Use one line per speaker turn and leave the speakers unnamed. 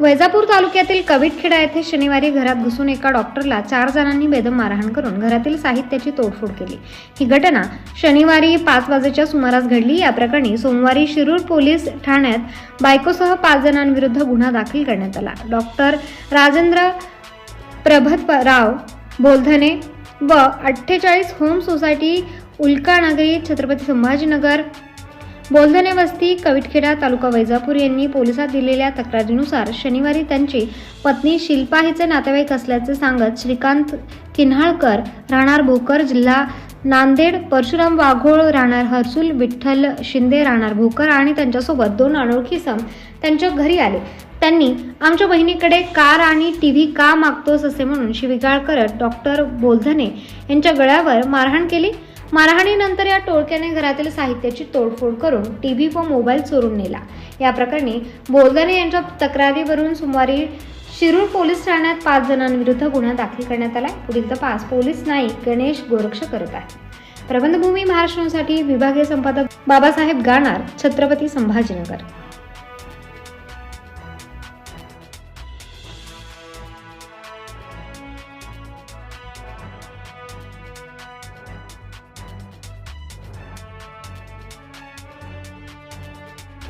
वैजापूर तालुक्यातील कविटखेडा येथे शनिवारी घरात घुसून एका डॉक्टरला चार जणांनी बेदम मारहाण करून घरातील साहित्याची तोडफोड केली. ही घटना शनिवारी पाच वाजेच्या सुमारास घडली. या प्रकरणी सोमवारी शिरूर पोलीस ठाण्यात बायकोसह पाच जणांविरुद्ध गुन्हा दाखल करण्यात आला. डॉक्टर राजेंद्र प्रभतराव बोलधने व अठ्ठेचाळीस होम सोसायटी उल्कानगरी छत्रपती संभाजीनगर बोलधने वस्ती कविटखेडा तालुका वैजापूर यांनी पोलिसात दिलेल्या तक्रारीनुसार शनिवारी त्यांची पत्नी शिल्पा हिचे नातेवाईक असल्याचे सांगत श्रीकांत किन्हाळकर राहणार भोकर जिल्हा नांदेड परशुराम वाघोळ राहणार हर्सुल विठ्ठल शिंदे राहणार भोकर आणि त्यांच्यासोबत दोन अनोळखी सम त्यांच्या घरी आले. त्यांनी आमच्या बहिणीकडे कार आणि टी व्ही का मागतोस असे म्हणून शिविगाळ करत डॉक्टर बोलधने यांच्या गळ्यावर मारहाण केली? मारहाणीनंतर या टोळक्याने घरातील साहित्याची तोडफोड करून टी व्ही व मोबाईल चोरून नेला. या प्रकरणी बोलधने यांच्या तक्रारीवरून सोमवारी शिरूर पोलीस ठाण्यात पाच जणांविरुद्ध गुन्हा दाखल करण्यात आला पुढील तपास पोलीस नाईक गणेश गोरक्ष करत आहे. प्रबंधभूमी महाराष्ट्रासाठी विभागीय संपादक बाबासाहेब गाणार छत्रपती संभाजीनगर.